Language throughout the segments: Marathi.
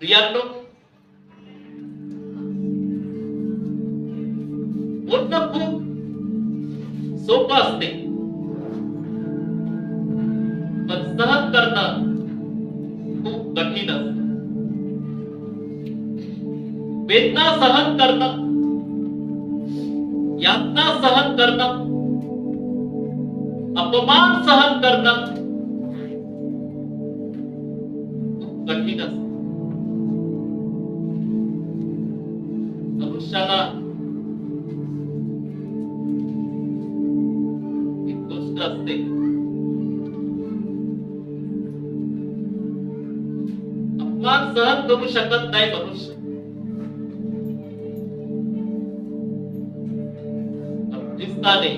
प्रियांनो बोलणं खूप सोपं असते पण सहन करणं खूप कठीण असते. वेदना सहन करणं यातना सहन करणं करू. नाही मनुष्य पण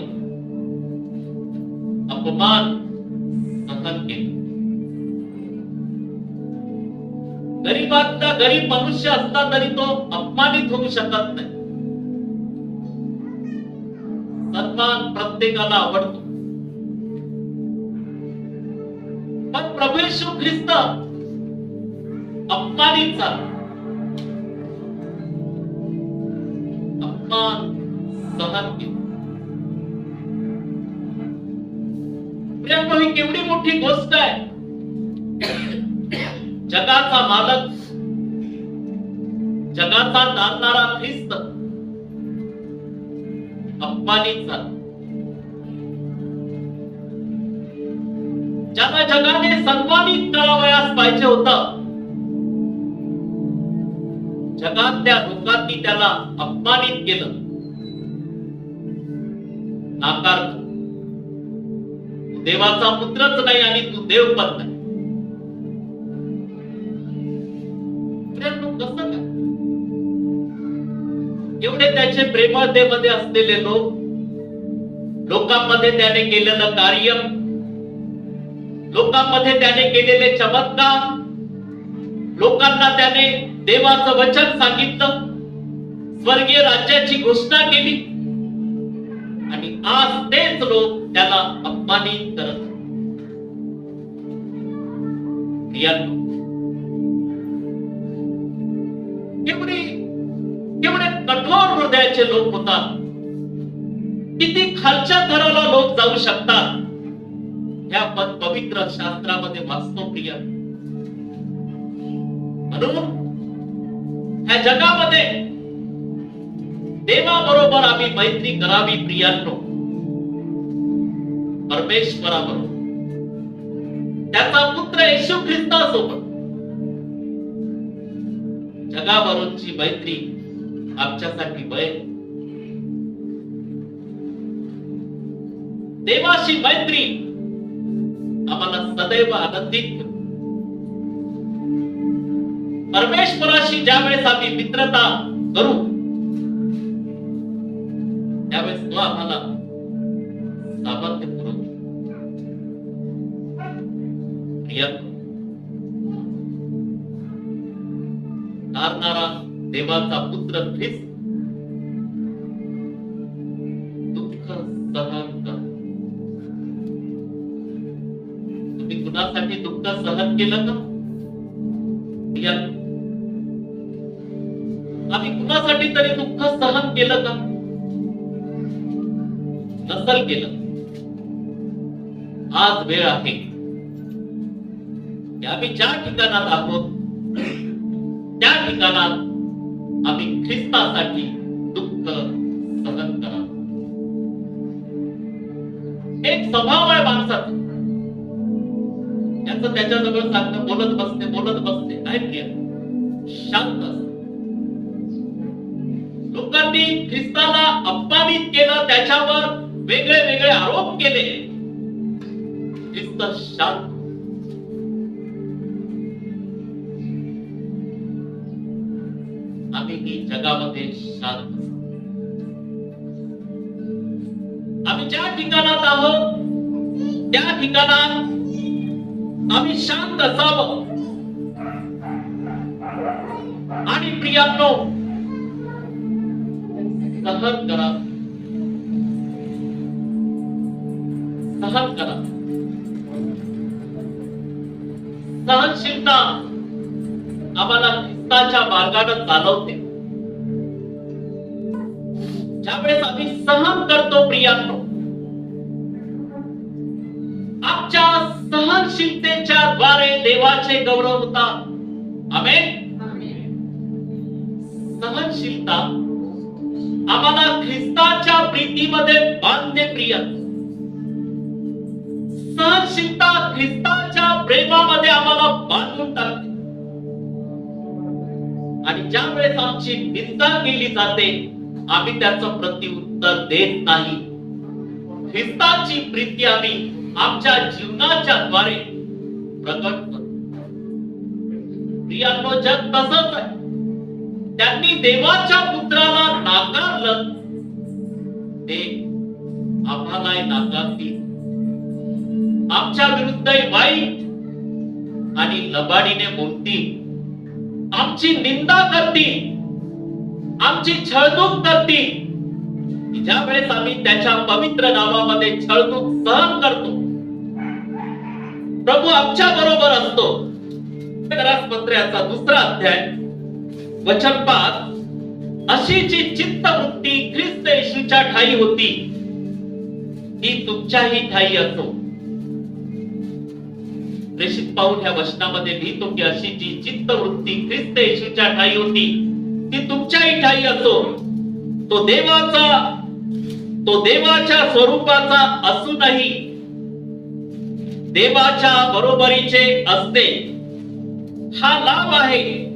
अपमान सहन केले गरीबातला गरीब मनुष्य असला तरी तो अपमानित होऊ शकत नाही. सन्मान प्रत्येकाला आवडतो. पण प्रभू येशू ख्रिस्त अपमानित झाला. अपमान सहन केला ही केवढी मोठी गोष्ट आहे? जगाचा मालक जगाचा नांदणारा ख्रिस्त अपमानित झाला ज्याला जगाने सन्मानित करावयास पाहिजे होतं. जगातल्या लोकांनी त्याला अपमानित केलं. नाकार देवाचा पुत्रच नाही आणि तू देव पण नाही. एवढे त्याचे प्रेमळतेमध्ये असलेले लोक लोकांमध्ये त्याने केलेलं कार्य लोकांमध्ये त्याने केलेले चमत्कार लोकांना त्याने देवाचं वचन सांगितलं. स्वर्गीय राज्याची घोषणा केली. आणि आज तेच लोक त्याला अपमानित करत कठोर हृदयाचे लोक होतात. किती खालच्या थराला लोक जाऊ शकतात? हे आपण पवित्र शास्त्रामध्ये वाचतो प्रिय म्हणून ह्या मैत्री करावी प्रियांनो परमेश्वराबरोबर त्याचा पुत्र येशू मैत्री आमच्यासाठी देवाशी मैत्री आम्हाला सदैव आनंदित परमेश्वराशी परमेश्वराशी ज्यावेळेस आम्ही मित्रता करू त्यावेळेस तो आम्हाला सामर्थ्य पुरवतो तारणारा देवाचा पुत्र ख्रिस्त दुःख सहन कर. तुम्ही कुणासाठी दुःख सहन केलं का? केलं का? नसल केलं. आज वेळ आहे. की आम्ही ज्या ठिकाणात आहोत त्या ठिकाणात आम्ही ख्रिस्तासाठी दुःख सहन करा एक स्वभाव आहे माणसाचा त्याचं त्याच्याजवळ सांगणं बोलत बसते बोलत बसते. नाही शांत असते. त्यांनी ख्रिस्ताला अपमानित केलं त्याच्यावर वेगळे वेगळे आरोप केले. ख्रिस्त शांत. आम्ही जगामध्ये शांत. आम्ही ज्या ठिकाणात आहोत त्या ठिकाणात आम्ही शांत असावं. आणि प्रियांनो सहन करा. सहन करा. सहनशीलता आम्हाला ख्रिस्ताच्या मार्गाने चालवते. ज्यावेळेस आम्ही सहन करतो प्रियांनो आमच्या सहनशीलतेच्या द्वारे देवाचे गौरव होतात. आम्ही आम्हाला ख्रिस्ताच्या प्रीतीमध्ये बांधते प्रिय. सहनशीलता ख्रिस्ताच्या प्रेमामध्ये आम्हाला बांधून टाकते. आणि ज्या वेळेस आमची निंदा केली जाते आम्ही त्याचं प्रत्युत्तर देत नाही. ख्रिस्ताची प्रीती आम्ही आमच्या जीवनाच्या द्वारे प्रकट करतो. प्रियांनो जग तसंच आहे. त्यांनी देवाच्या पुत्राला नाकारलं. ते आम्हालाही नाकारतील आमच्या विरुद्ध वाईट आणि लबाडीने बोलतील आमची निंदा करतील आमची छळदूक करतील ज्या वेळेस आम्ही त्याच्या पवित्र नावामध्ये छळदूक सहन करतो प्रभू आमच्या बरोबर असतो. पत्र्याचा दुसरा अध्याय. वचन पाच अशी जी चित्तवृत्ती ख्रिस्त येशूच्या ठाई होती. ती तुमच्याही ठाई असो. प्रेषित पाहून ह्या वचनामध्ये लिहितो की अशी जी चित्तवृत्ती ख्रिस्त येशूच्या ठाई होती. ती तुमच्याही ठाई असो. तो देवाचा तो देवाच्या स्वरूपाचा असूनही देवाच्या बरोबरीचे असते. हा लाभ आहे.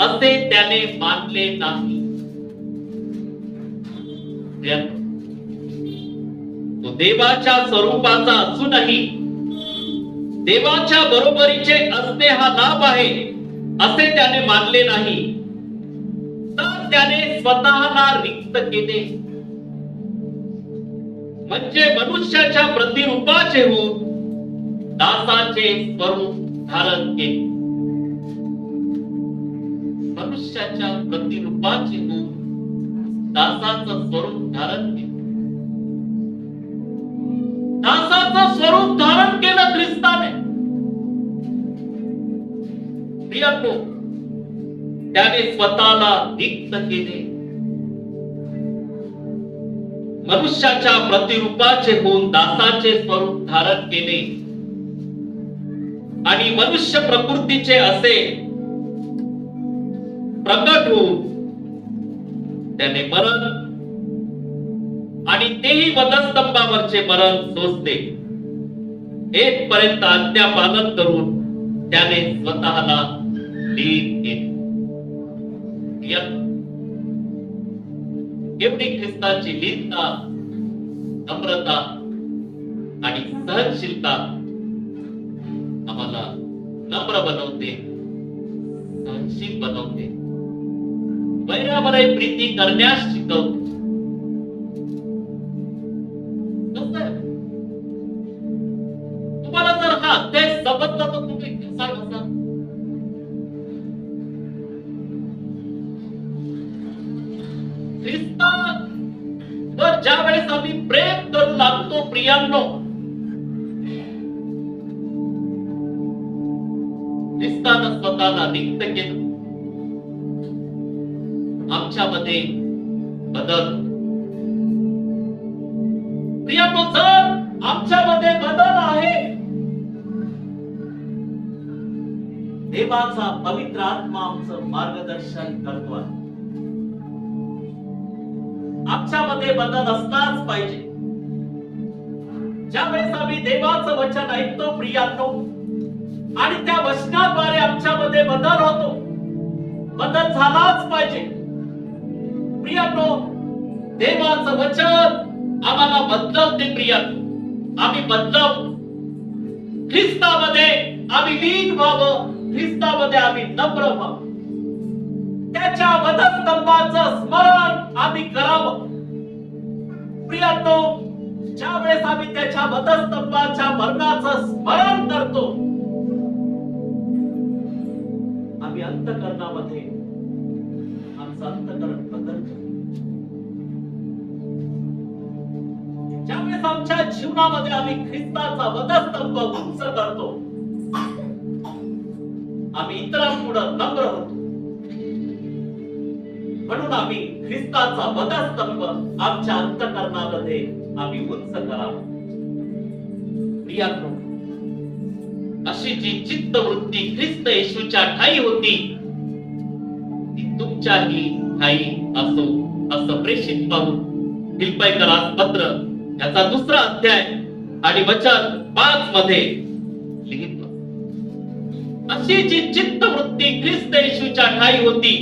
असे त्याने मानले नाही. तो देवाच्या स्वरूपाचा असूनही देवाच्या बरोबरीचे असणे हा लाभ आहे असे त्याने मानले नाही. तर त्याने स्वतःला रिक्त केले. म्हणजे मनुष्याच्या प्रतिरूपाचे होऊन दासाचे स्वरूप धारण केले. मनुष्याच्या प्रतिरूपाचे रूप दासाचं स्वरूप धारण केलं. दासाचं स्वरूप धारण केलं ख्रिस्ताने. प्रियांनो त्याने स्वतःला रिक्त केले. मनुष्याच्या प्रतिरूपाचे होऊन दासाचे स्वरूप धारण केले. आणि मनुष्य प्रकृतीचे असे प्रकट होऊन त्याने मरण आणि तेही वधस्तंभावरचे मरण सोसते एक पर्यंत आज्ञा पालन करून त्याने स्वतःला लीन केले. एवढी ख्रिस्ताची लीनता नम्रता आणि सहनशीलता आम्हाला नम्र बनवते सहनशील बनवते. बैरामध्ये प्रीती करण्यास शिकवते तुम्हाला जर हा अध्याय समजला तर तुम्ही कसा कसा? ख्रिस्ता ज्या वेळेस आम्ही प्रेम करू लागतो प्रियांनो ख्रिस्तानं स्वतःला रिक्त केलं. आमच्यामध्ये बदल. प्रियांनो जर आमच्यामध्ये बदल आहे. देवाचा पवित्र आत्मा आमचं मार्गदर्शन करतो आहे आमच्यामध्ये बदल असलाच पाहिजे. ज्यावेळेस आम्ही देवाचं वचन ऐकतो प्रियांनो आणि त्या वचनाद्वारे आमच्यामध्ये बदल होतो. बदल झालाच पाहिजे. प्रियांनो देवाचं वचन आम्हाला बदलवते प्रिय. आम्ही बदलव ख्रिस्तामध्ये आम्ही लीन व्हावं ख्रिस्तामध्ये आम्ही नम्र व्हावं. त्याच्या वधस्तंभाचं स्मरण आम्ही करावं. प्रियांनो ज्या वेळेस आम्ही त्याच्या वधस्तंभाच्या मरणाचं स्मरण करतो आम्ही अंतकरणामध्ये आमच्या जीवनामध्ये आम्ही ख्रिस्ताचा वधस्तंभ उंच करतो. आम्ही इतरांपुढे नम्र होतो. म्हणून आम्ही ख्रिस्ताचा वधस्तंभ आमच्या अंतकरणामध्ये आम्ही उंच करावा. प्रियांनो अशी जी चित्तवृत्ती ख्रिस्त येशूच्या ठाई होती ती तुमच्याही ठाई असो असं प्रेषित पाहून फिल्पाईकरास पत्र याचा दुसरा अध्याय आणि वचन पाच मध्ये लिहित. अशी जी चित्तवृत्ती ख्रिस्त येशूच्या ठाई होती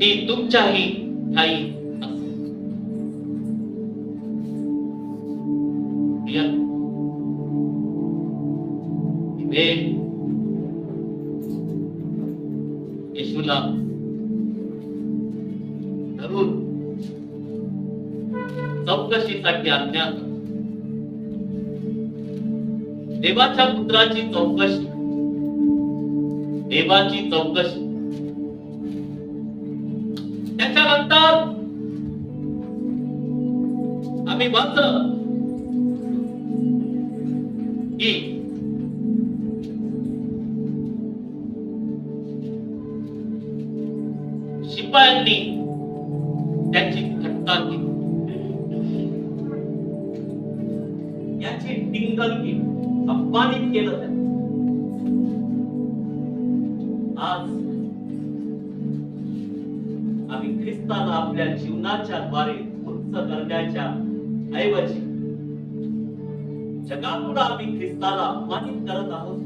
ती तुमच्याही ठाई येशूला चौकशीसाठी अज्ञात देवाच्या पुत्राची चौकशी. देवाची चौकशी. त्याच्यानंतर आम्ही वाचलं की शिपायांनी अपमानित केलं आज आम्ही ख्रिस्ताला आपल्या जीवनाच्या द्वारे उंच करण्याच्या ऐवजी जगापुढे आम्ही ख्रिस्ताला अपमानित करत आहोत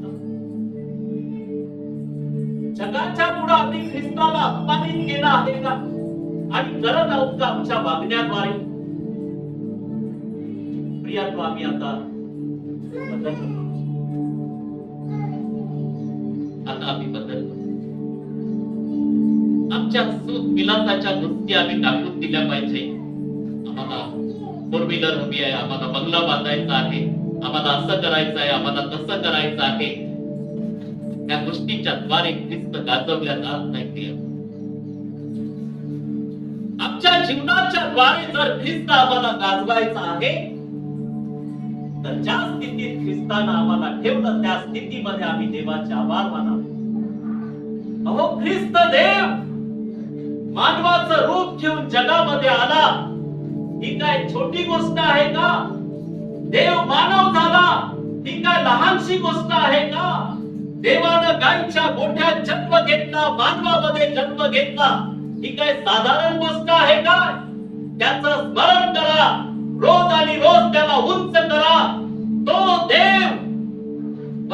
जगाच्या पुढे आम्ही ख्रिस्ताला अपमानित केलं आहे का? आणि करत आहोत का आमच्या वागण्याद्वारे? प्रियात्व आम्ही आता बदल आता आम्ही बदल आमच्या सुख विलासाच्या गोष्टी आम्ही टाकून दिल्या पाहिजे. आम्हाला फोर व्हीलर हवी आहे आम्हाला बंगला बांधायचा आहे आम्हाला असं करायचं आहे आम्हाला तसं करायचं आहे. त्या गोष्टीच्या द्वारे ख्रिस्त गाजवल्या जात नाही आमच्या जीवनाच्या द्वारे जर ख्रिस्त आम्हाला गाजवायचा आहे तर ज्या स्थितीत ख्रिस्तानं आम्हाला ठेवलं त्या स्थितीमध्ये आम्ही देवाचे आभार मानावे अहो ख्रिस्त देव! मानवाचं रूप घेऊन जगामध्ये आला. ही काय छोटी गोष्ट आहे का? देव मानव झाला. ही काय लहानशी गोष्ट आहे का? देवानं गायच्या मोठ्या जन्म घेतला मानवामध्ये जन्म घेतला. ही काय साधारण गोष्ट आहे का? त्याचं स्मरण करा. रोज आणि रोज त्याला उंच करा. तो देव!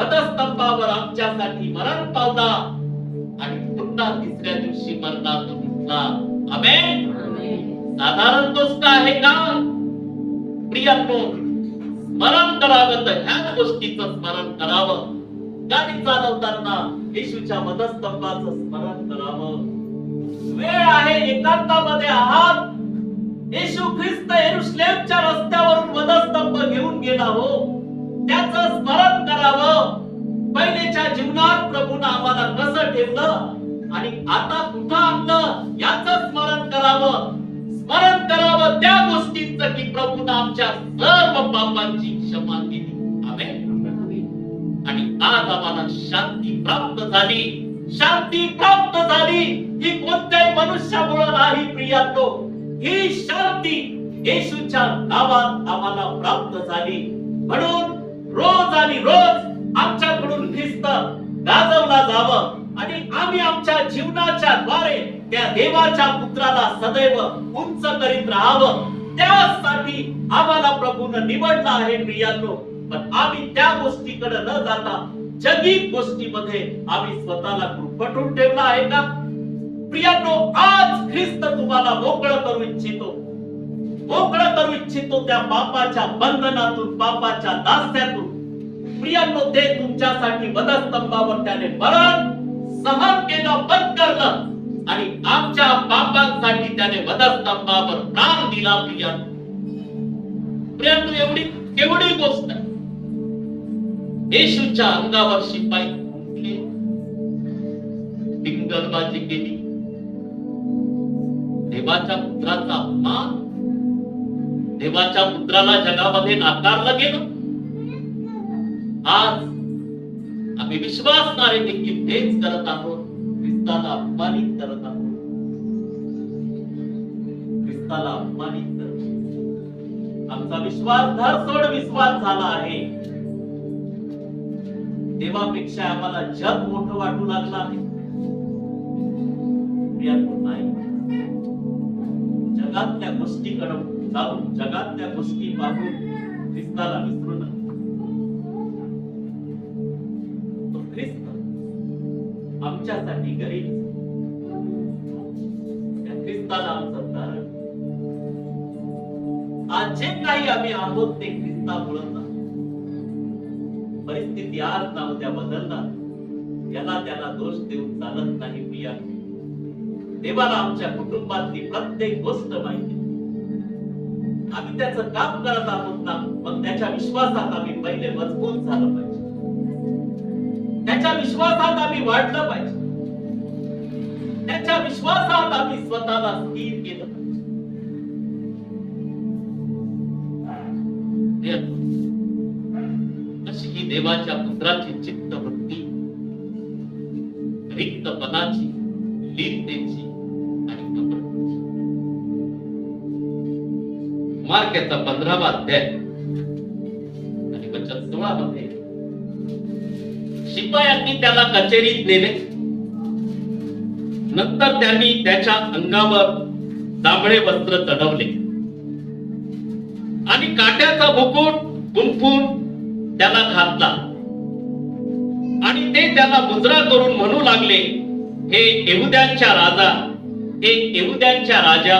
वधस्तंभावर आमच्यासाठी मरण पावला. आणि पुन्हा तिसऱ्या दिवशी मरणातून उठला. आमेन. साधारण गोष्ट आहे का? प्रियांनो स्मरण करावं तर ह्याच गोष्टीचं स्मरण करावं. गाडी चालवताना येशूच्या वधस्तंभाचं स्मरण करावं. वेळ आहे एकांतामध्ये आहात. येशू ख्रिस्त येरुशलेमच्या रस्त्यावरून वधस्तंभ घेऊन गेला हो. त्याचं स्मरण करावं. पहिलेच्या जीवनात प्रभून आम्हाला कसं ठेवलं आणि आता कुठं आणलं याच स्मरण करावं? स्मरण करावं त्या गोष्टींचं की प्रभून आमच्या सर्व पापांची क्षमा केली. आणि आज आम्हाला शांती प्राप्त झाली. शांती प्राप्त झाली. ही कोणत्याही मनुष्यामुळे नाही प्रियातो ही शांती येशूच्या नावात आम्हाला प्राप्त झाली. म्हणून रोज आणि रोज आमच्याकडून ख्रिस्त गाजवला जावं. आणि आम्ही आमच्या जीवनाच्या द्वारे त्या देवाच्या पुत्राला सदैव उंच करीत राहावं. त्यासाठी आम्हाला प्रभून निवडला आहे प्रियांनो. पण आम्ही त्या गोष्टीकडे न जाता जगी गोष्टीमध्ये आम्ही स्वतःला गुरफटून ठेवला आहे का? प्रियांनो आज ख्रिस्त तुम्हाला मोकळं करू इच्छितो. मोकळं करू इच्छितो त्या पापाच्या बंधनातून पापाच्या दास्यातून. स्त्रियांमध्ये तुमच्यासाठी वधस्तंभावर त्याने मरण सहन केलं पत्करलं आणि आमच्या पापांसाठी त्याने वधस्तंभावर प्राण दिला प्रिया. प्रियांनो एवढी केवढी गोष्ट. आहे येशूच्या अंगावर शिपाई फुंकले टिंगलबाजी केली. देवाच्या पुत्राचा अपमान. देवाच्या पुत्राला जगामध्ये नाकारलं गेलं. आज आम्ही विश्वासणारे देखील तेच करत आहोत ख्रिस्ताला अपमानित करत आहोत. ख्रिस्ताला अपमानित करत आमचा विश्वास धरसोड विश्वास झाला आहे. देवापेक्षा आम्हाला जग मोठं वाटू लागलं आहे. नाही? जगातल्या गोष्टीकडे जाऊन जगातल्या गोष्टी पाहून ख्रिस्ताला गरीब ख्रिस्ताला तारण. आज जे काही आम्ही आहोत ते ख्रिस्तामुळं परिस्थिती आज ना उद्या बदलणार. याला त्याला दोष देऊन चालत नाही प्रिया देवाला आमच्या कुटुंबातली प्रत्येक गोष्ट माहिती. आम्ही त्याचं काम करत आहोत ना मग त्याच्या विश्वासात आम्ही पहिले मजबूत झालं पाहिजे. त्याच्या विश्वासात आम्ही वाढलं पाहिजे. त्याच्या विश्वासात आम्ही स्वतःला स्थिर केलं अशी ही देवाच्या पुत्राची चित्त चित्तवृत्ती रिक्तपणाची लीनतेची आणि कपटतेची. मार्क याचा पंधरावा अध्याय आणि वचन सोळा मध्ये शिपायांनी त्याला कचेरीत नेले नंतर त्यांनी त्याच्या अंगावर दाबळे वस्त्र चढवले. आणि काट्याचा मुकुट गुंफून त्याला घातला. आणि ते त्याला मुजरा करून म्हणू लागले हे येहुद्यांच्या राजा हे येहुद्यांच्या राजा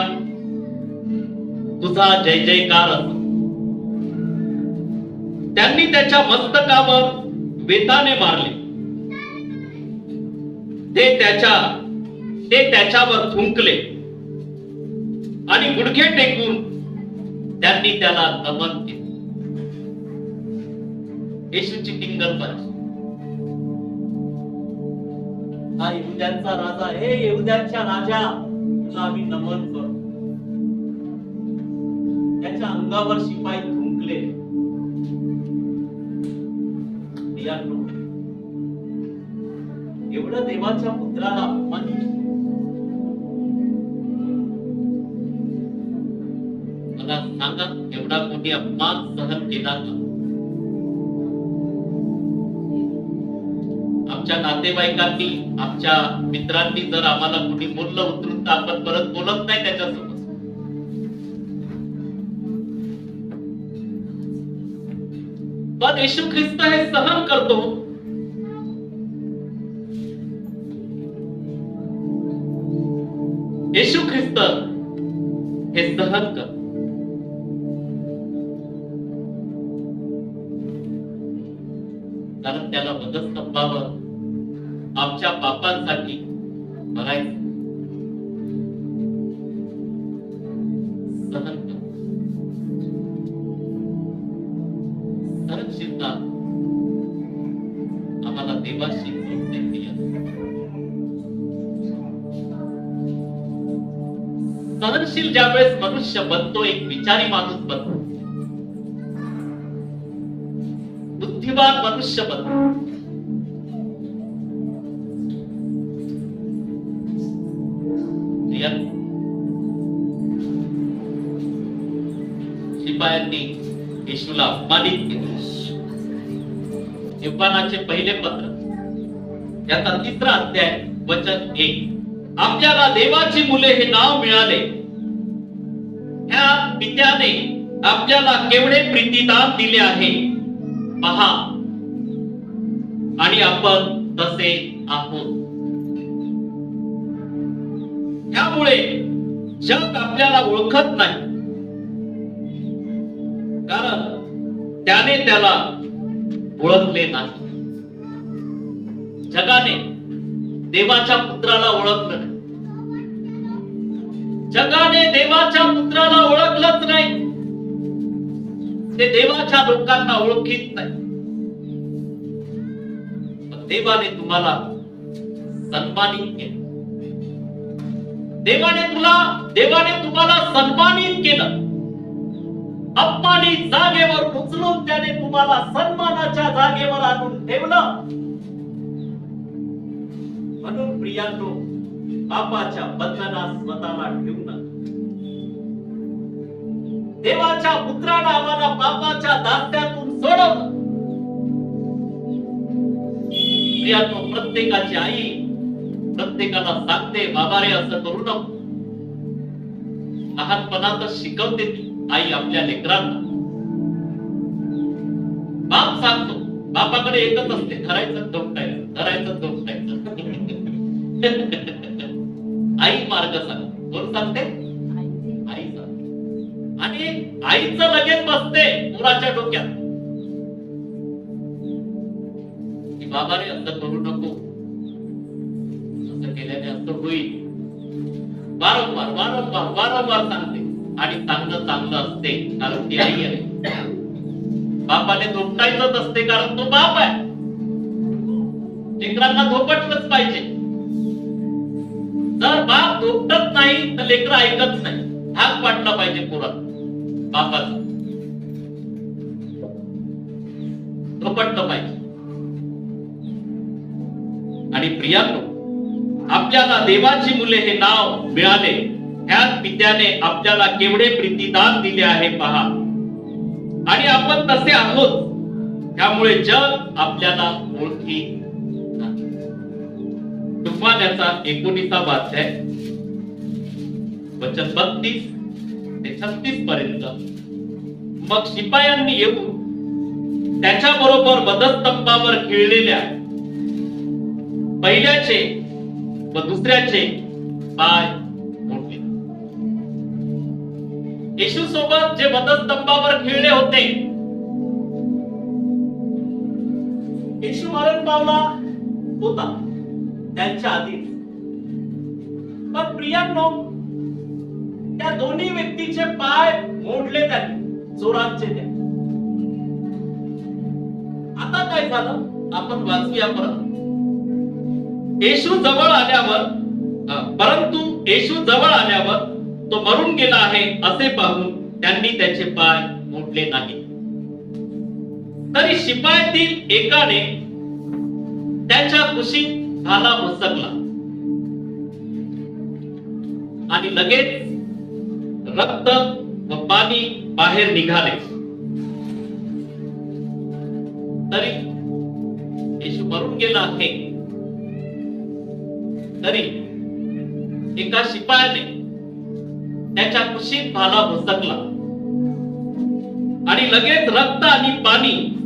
तुझा जय जयकार त्यांनी त्याच्या मस्तकावर वेताने मारले. ते त्याच्या ते त्याच्यावर थुंकले. आणि गुडघे टेकून त्यांनी त्याला दमन केले. येशूची टिंगलबाजी हा येऊद्यांचा राजा हे येऊद्यांच्या राजा तुला आम्ही नमन करतो त्याच्या अंगावर शिपाई थुंकले. एवढं देवाच्या पुत्राला अपमान एवढा कोणी अपमान सहन केला का? आमच्या नातेवाईकांनी आमच्या मित्रांनी जर आम्हाला कुणी बोललं उतरून तर आपण परत बोलत नाही त्याच्यासोबत. पण येशू ख्रिस्त हे सहन करतो. येशू ख्रिस्त मरायचं सहन सहनशीलता आम्हाला देवाशी जोडते प्रिय. सहनशील ज्यावेळेस मनुष्य बनतो एक विचारी माणूस बनतो बुद्धिमान मनुष्य बनतो मालिक अपमानित पहिले पत्र. याचा तिसरा अध्याय वचन एक. आपल्याला देवाची मुले हे नाव मिळाले. ह्या पित्याने आपल्याला केवढे प्रीतिदान दिले आहे? पहा. आणि आपण तसे आहोत. त्यामुळे जग आपल्याला ओळखत नाही. त्याने त्याला ओळखले नाही. जगाने देवाच्या पुत्राला ओळखलं नाही. जगाने देवाच्या पुत्राला ओळखलंच नाही. ते देवाच्या लोकांना ओळखीत नाही. देवाने तुम्हाला सन्मानित केलं. देवाने तुला देवाने तुम्हाला सन्मानित केलं. अपमानित जागेवर उचलून त्याने तुम्हाला सन्मानाच्या जागेवर आणून ठेवलं. म्हणून प्रियांनो बापाच्या बंधनात स्वतःला ठेवू नका देवाच्या पुत्रानं आम्हाला बापाच्या दास्यातून सोडवलं. प्रियांनो प्रत्येकाची आई प्रत्येकाला सांगते बाबा रे असं करू नको. लहानपणातच शिकवते ती. आई आपल्या लेकरांना. बाप सांगतो बापाकडे एकच असते धरायचं दोपटायचं धरायचं दोपटायचं आई मार्ग सांग कोण सांगते? आई सांगते. आणि आईचं लगेच बसते मुलाच्या डोक्यात. बाबाने बाबा रे असं करू नको. असं केल्याने असं होईल. वारंवार वारंवार वारंवार सांगते. आणि चांगलं चांगलं असते कारण ती आई आहे. बापाने झोपटायचंच असते कारण तो बाप आहे. लेकरांना झोपटलंच पाहिजे. जर बाप झोपटत नाही तर लेकर ऐकत नाही. भाग वाटला पाहिजे पुरात. बापाचा. झोपटलं पाहिजे. आणि प्रियांनो आपल्याला देवाची मुले हे नाव मिळाले. ह्याच पित्याने आपल्याला केवढे प्रीतीदान दिले आहे पहा. आणि आपण तसे आहोत. त्यामुळे जग आपल्याला ओळखी तुफान्याचा एकोणीसा अध्याय. वचन बत्तीस ते छत्तीस पर्यंत. मग शिपायांनी येऊन त्याच्या बरोबर वधस्तंभावर खिळलेल्या पहिल्याचे व दुसऱ्याचे पाय येशू सोबत जे वधस्तंभावर खिळले होते. येशू मरण पावला होता त्यांच्या आधीच पण प्रियांनो त्या दोन्ही व्यक्तीचे पाय मोडले त्यांनी चोरांचे त्या आता काय झालं? आपण वाचूया परत. येशू जवळ आल्यावर परंतु येशू जवळ आल्यावर तो मरून गेला आहे असे पाहून त्यांनी त्याचे पाय मोडले नाही. तरी शिपायातील एकाने त्याच्या कुशीत भाला मसकला. आणि लगेच रक्त व पाणी बाहेर निघाले. तरी येशू मरून गेला आहे. तरी एका शिपायाने त्याच्या कुशीत भाला भसकला आणि लगेच रक्त आणि पाणी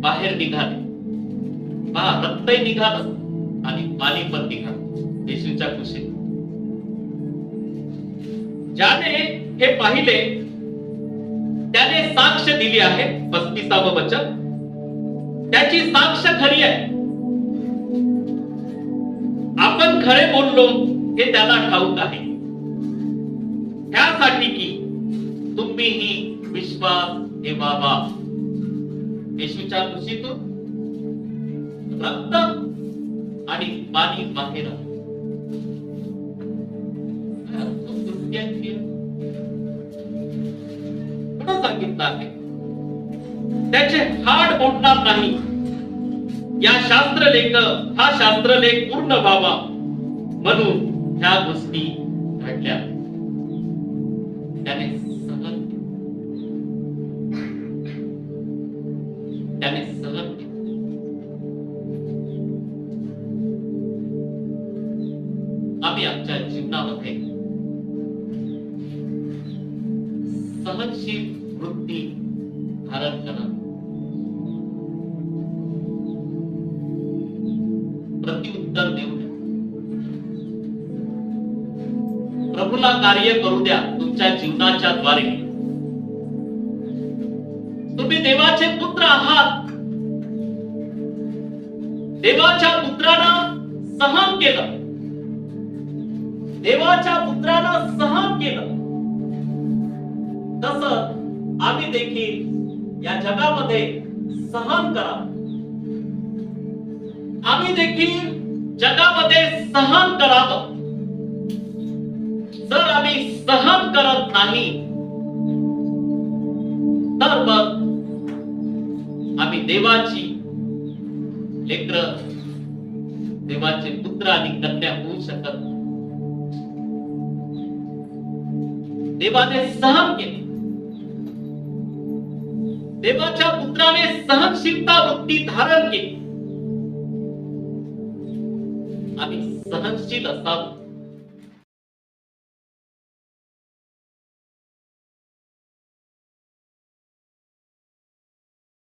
बाहेर निघाले. पहा रक्तही निघालं आणि पाणी पण निघालं. येशूच्या कुशीत. ज्याने हे पाहिले त्याने साक्ष दिली आहे पस्तीसावं वचन. त्याची साक्ष खरी आहे. आपण खरे बोललो हे त्याला ठाऊक आहे. त्यासाठी की तुम्हीही विश्वास ठेवावा येशूच्या कुशीतून रक्त आणि पाणी बाहेर सांगितलं आहे. त्याचे हाड मोडणार नाही. या शास्त्रलेख हा शास्त्रलेख पूर्ण व्हावा. म्हणून ह्या गोष्टी घडल्या. त्याने सहन आम्ही देखील या जगामध्ये सहन करा आम्ही देखील जगामध्ये सहन करावं. जर आम्ही सहन करत नाही तर मग आम्ही देवाची लेकर देवाचे पुत्र आणि कन्या होऊ शकत देवाने सहन केले. देवाच्या पुत्राने सहनशीलता वृत्ती धारण केली. आम्ही सहनशील असावं.